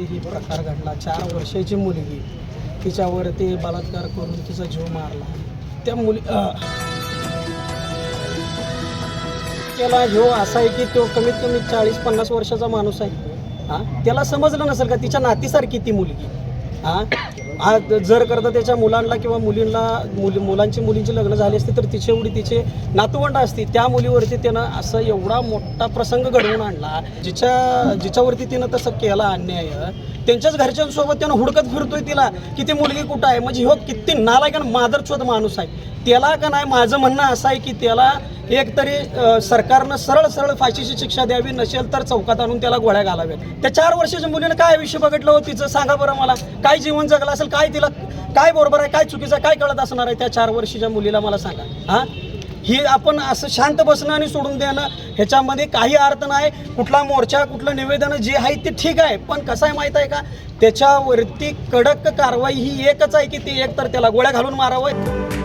ही प्रकार घडला. चार वर्षाची मुलगी. तिच्यावर ते बलात्कार करून तिचा जीव मारला. त्या मुली त्याला ह्यो असा आहे की तो कमीत कमी चाळीस पन्नास वर्षाचा माणूस आहे. हा? त्याला समजलं नसेल का तिच्या नातीसारखी ती मुलगी? हा? जर करता त्याच्या मुलांना किंवा मुलींना मुली मुलांची मुलींची लग्न झाली असती तर तिचे एवढी तिचे नातवंड असती त्या मुलीवरती त्यानं असं एवढा मोठा प्रसंग घडवून आणला जिच्या जिच्यावरती तिनं तसं केला अन्याय त्यांच्याच घरच्यांसोबत त्यानं हुडकत फिरतोय तिला की ती मुलगी कुठं आहे? म्हणजे हो किती नालायक आणि मादरचोद माणूस आहे. त्याला का नाही? माझं म्हणणं असं आहे की त्याला एकतरी तरी सरकारनं सरळ सरळ फाशीची शिक्षा द्यावी नसेल तर चौकात आणून त्याला गोळ्या घालाव्यात. त्या चार वर्षाच्या मुलीनं काय आयुष्य बघितलं हो तिचं? सांगा बरं मला. काय जीवन जगलं असेल काय तिला काय बरोबर आहे काय चुकीचं काय कळत असणार आहे त्या चार वर्षीच्या मुलीला मला सांगा. हां? ही आपण असं शांत बसणं आणि सोडून देणं ह्याच्यामध्ये काही अर्थ नाही. कुठला मोर्चा कुठलं निवेदन जे आहे ते ठीक आहे. पण कसं आहे माहीत आहे का? त्याच्यावरती कडक कारवाई ही एकच आहे की ती एक तर त्याला गोळ्या घालून मारावं.